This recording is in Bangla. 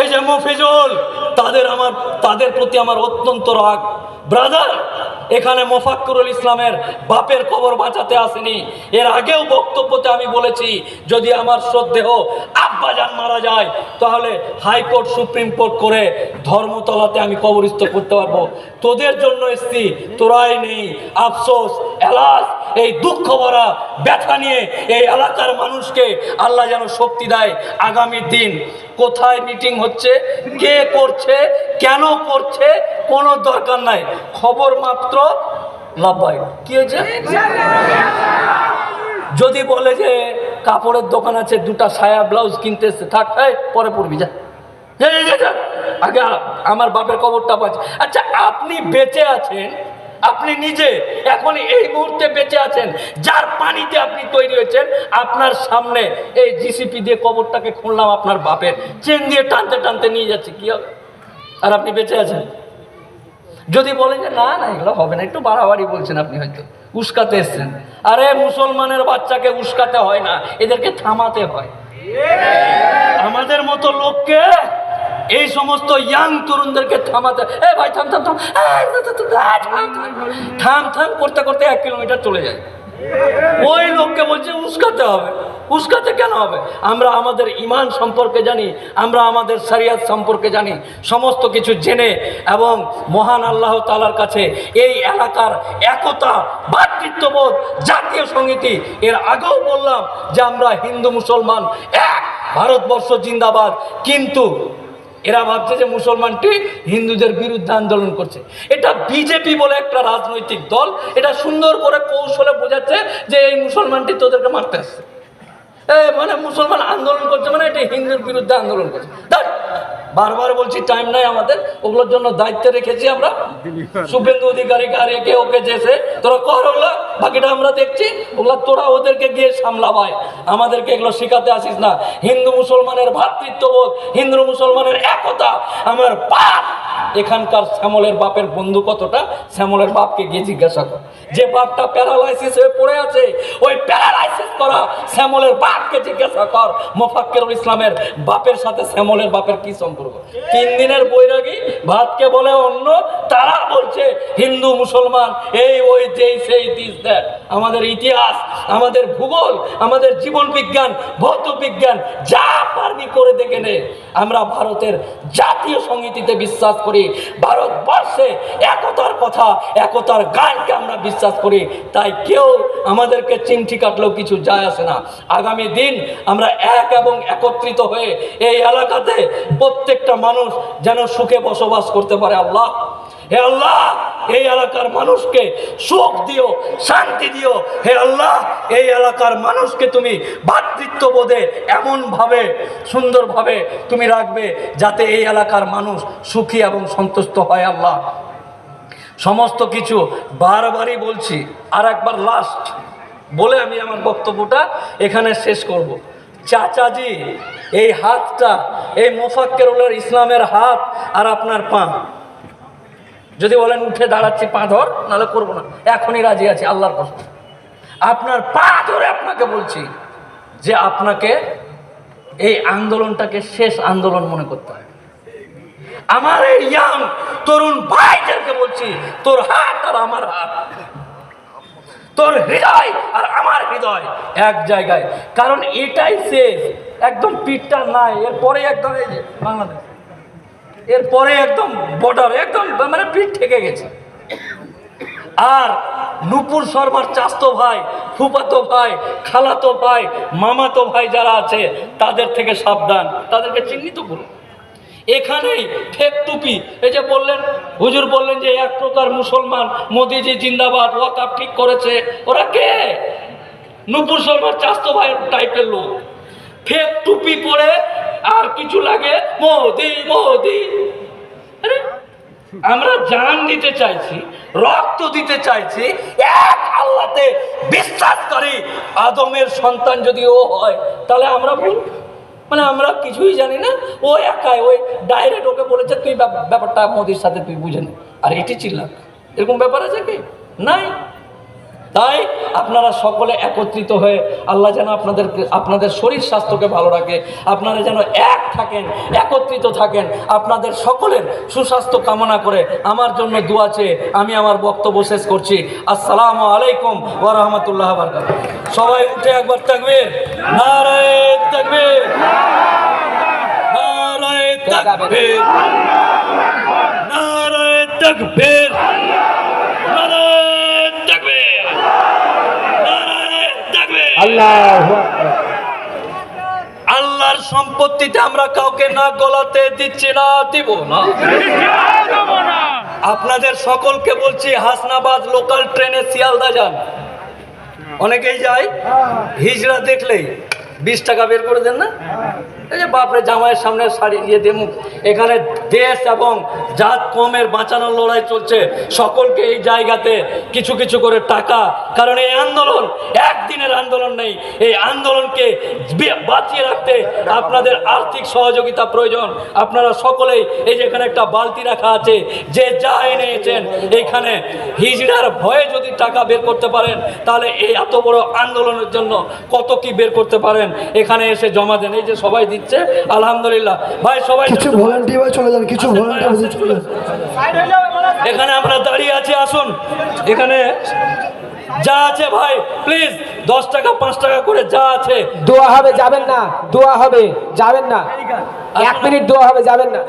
এই যে মফিজুল, তাদের আমার, তাদের প্রতি আমার অত্যন্ত রাগ। ব্রাদার এখানে মোফাক্কুরুল ইসলামের বাপের কবর বাঁচাতে আসেনি। এর আগেও বক্তব্যতে আমি বলেছি, যদি আমার শ্রদ্ধেহ আব্বাজান মারা যায়, তাহলে হাইকোর্ট, সুপ্রিম কোর্ট করে ধর্মতলাতে আমি কবরস্থ করতে পারব। তোদের জন্য এসছি, তোরাই নেই। আফসোস এলাস এই দুঃখ ভরা ব্যথা নিয়ে এই এলাকার মানুষকে আল্লাহ যেন শক্তি দেয় আগামী দিন। কোথায় মিটিং হচ্ছে? কে করছে? কেন করছে? কোনো দরকার নাই। খবর মাত্র লাভবাই। কি হয়েছে? যদি বলে যে কাপড়ের দোকান আছে, দুটা সায়া ব্লাউজ কিনতে এসছে, থাক পরে পড়বি যা। আগে আমার বাপের কবরটা পাচ্ছে। আচ্ছা আপনি বেঁচে আছেন আপনি নিজে এখন এই মুহূর্তে বেঁচে আছেন, যার পানিতে আপনি তৈরি হয়েছেন, আপনার সামনে এই জিসিপি দিয়ে কবরটাকে খুললাম আপনার বাপের। চেন দিয়ে টানতে টানতে নিয়ে যাচ্ছে, কি হবে? আর আপনি বেঁচে আছেন? যদি বলেন যে, না না, এগুলো হবে না। একটু বাড়াবাড়ি বলছেন আপনি হয়তো। উস্কাতে এসছেন। আরে, মুসলমানের বাচ্চাকে উস্কাতে হয় না, এদেরকে থামাতে হয়। আমাদের মতো লোককে এই সমস্ত ইয়াং তরুণদেরকে থামাতে। এ ভাই থাম থাম থাম। থাম, থাম, করতে করতে এক কিলোমিটার চলে যায়। ওই লোককে বলছে উস্কাতে হবে। উস্কাতে কেন হবে? আমরা আমাদের ইমান সম্পর্কে জানি আমরা আমাদের শরিয়াত সম্পর্কে জানি সমস্ত কিছু জেনে এবং মহান আল্লাহ তালার কাছে এই এলাকার একতা ভাতৃত্ববোধ জাতীয় সঙ্গীতি এর আগেও বললাম যে আমরা হিন্দু মুসলমান এক ভারতবর্ষ জিন্দাবাদ। কিন্তু এরা ভাবছে যে মুসলমানটি হিন্দুদের বিরুদ্ধে আন্দোলন করছে। এটা বিজেপি বলে একটা রাজনৈতিক দল, এটা সুন্দর করে কৌশলে বোঝাচ্ছে যে এই মুসলমানটি তোদেরকে মারতে আসছে। মানে মুসলমান আন্দোলন করছে মানে এটা হিন্দুর বিরুদ্ধে আন্দোলন করছে। বারবার বলছি টাইম নাই আমাদের, ওগুলোর জন্য দায়িত্ব রেখেছি আমরা। শুভেন্দু অধিকারী রেখে ওকে যেছে তোরা কর ওগুলো, বাকিটা আমরা দেখছি। ওগুলো তোরা ওদেরকে গিয়ে সামলাবাই। আমাদেরকে এগুলো শেখাতে আসিস না। হিন্দু মুসলমানের ভ্রাতৃত্ববোধ হিন্দু মুসলমানের একতা, আমার বাপ এখানকার শ্যামলের বাপের বন্ধু কতটা? শ্যামলের বাপকে গিয়ে জিজ্ঞাসা কর। যে বাপটা প্যারালাইসিস হয়ে পড়ে আছে, ওই প্যারালাইসিস করা শ্যামলের বাপকে জিজ্ঞাসা কর। মোফাক্কেরুল ইসলামের বাপের সাথে শ্যামলের বাপের কি সম্পর্ক? তিন দিনের বৈরাগী, ভাতকে বলে অন্য, তারা বলছে, হিন্দু, মুসলমান, এই, ওই, যেই, সেই, দিস, দ্যাট। আমাদের ইতিহাস, আমাদের ভূগোল, আমাদের জীবন বিজ্ঞান, ভৌত বিজ্ঞান, যা পারবি করে দেখে নে। আমরা ভারতের জাতীয় সঙ্গীতিতে বিশ্বাস করি, ভারতবর্ষে একতার কথা, একতার গানকে আমরা বিশ্বাস করি। তাই কেউ আমাদেরকে চিমটি কাটলেও কিছু যায় আসে না। আগামী দিন আমরা এক এবং একত্রিত হয়ে এই এলাকাতে প্রত্যেকটা মানুষ যেন সুখে বসবাস করতে পারে। আল্লাহ, হে আল্লাহ এই এলাকার মানুষকে সুখ দিও, শান্তি দিও। হে আল্লাহ, এই এলাকার মানুষকে তুমি ভাতৃত্ববোধে এমনভাবে, সুন্দরভাবে তুমি রাখবে যাতে এই এলাকার মানুষ সুখী এবং সন্তুষ্ট হয় আল্লাহ। সমস্ত কিছু বারবারই বলছি আর একবার লাস্ট বলে আমি আমার বক্তব্যটা এখানে শেষ করব। চাচাজি, এই হাতটা, এই মোফাক্কেরুলের ইসলামের হাত আর আপনার পা। যদি বলেন উঠে দাঁড়াচ্ছি পা ধর, নাহলে করব না। এখনই রাজি আছি, আল্লাহর কসম। আপনার পা ধরে আপনাকে বলছি যে আপনাকে এই আন্দোলনটাকে শেষ আন্দোলন মনে করতে হয়। আমার এই ইয়াং তরুণ ভাইদেরকে বলছি, তোর হাত আর আমার হাত। তোর হৃদয় আর আমার হৃদয় এক জায়গায়। কারণ এটাই শেষ একদম পিঠটা নাই, এরপরে একদম এই যে বাংলাদেশ। এরপরে একদম বর্ডার একদম মানে পিঠ থেকে গেছে। আর নুপুর শর্মার চাস্তো ভাই, ফুপাতো ভাই, খালাতো ভাই, মামাতো ভাই যারা আছে, তাদের থেকে সাবধান, তাদেরকে চিহ্নিত করুন। এখানেই ফেক টুপি, এই যে বললেন, হুজুর বললেন যে এক প্রকার মুসলমান, মোদিজি জিন্দাবাদ ওয়াকাপ ঠিক করেছে, ওরা কে? নুপুর শর্মার চাস্তো ভাই টাইপের লোক। ফেক টুপি পরে আর কিছু লাগে? মোদি মোদি। আরে, আমরা জান দিতে চাইছি, রক্ত দিতে চাইছি, এক আল্লাহতে বিশ্বাস করি আদমের সন্তান যদি ও হয়, তাহলে আমরা ভুল। মানে আমরা কিছুই জানি না, ও একাই, ওই ডাইরেক্ট ওকে বলেছে, তুই ব্যাপ- ব্যাপারটা মোদির সাথে তুই বুঝে নে। আর এটি চিল্লা এরকম ব্যাপার আছে কি? নাই। তাই আপনারা সকলে একত্রিত হয়ে আল্লাহ যেন আপনাদের আপনাদের শরীর স্বাস্থ্যকে ভালো রাখে। আপনারা যেন এক থাকেন, একত্রিত থাকেন, আপনাদের সকলের সুস্বাস্থ্য কামনা করে আমার জন্য দোয়া চেয়ে আমি আমার বক্তব্য শেষ করছি। আসসালামু আলাইকুম ওয়া রাহমাতুল্লাহ বারকাত সবাই উঠে একবার থাকবেন নারায়ে তাকবীর। নারায়ে তাকবীর। নারায়ে তাকবীর নারায়ে তাকবীর আল্লাহ আল্লাহর সম্পত্তিতে আমরা কাউকে না গলাতে দিচ্ছি না দিব না। আপনাদের সকলকে বলছি হাসনাবাদ লোকাল ট্রেনে শিয়ালদা যান। অনেকেই যায় হিজড়া দেখলেই বিশ টাকা বের করে দেন না? এই যে বাপরে জামাইয়ের সামনে শাড়ি দিয়ে দেমুক এখানে দেশ এবং জাত কমের বাঁচানোর লড়াই চলছে। সকলকে এই জায়গাতে কিছু কিছু করে টাকা। কারণ এই আন্দোলন, একদিনের আন্দোলন নেই। এই আন্দোলনকে বাঁচিয়ে রাখতে আপনাদের আর্থিক সহযোগিতা প্রয়োজন। আপনারা সকলেই এই যে এখানে একটা বালতি রাখা আছে, যে যা এনেছেন এইখানে হিজড়ার ভয়ে যদি টাকা বের করতে পারেন, তাহলে এই এত বড় আন্দোলনের জন্য কত কি বের করতে পারেন? এখানে এসে জমা দেন। এই যে সবাই দিচ্ছে আলহামদুলিল্লাহ। ভাই সবাই কিছু ভলান্টিয়ার চলে যান কিছু ভলান্টিয়ার চলে যান। এখানে আমরা দাঁড়িয়ে আছি আসুন। এখানে যা আছে ভাই প্লিজ দশ টাকা পাঁচ টাকা করে যা আছে। দোয়া হবে যাবেন না দোয়া হবে যাবেন না। এক মিনিট দোয়া হবে যাবেন না।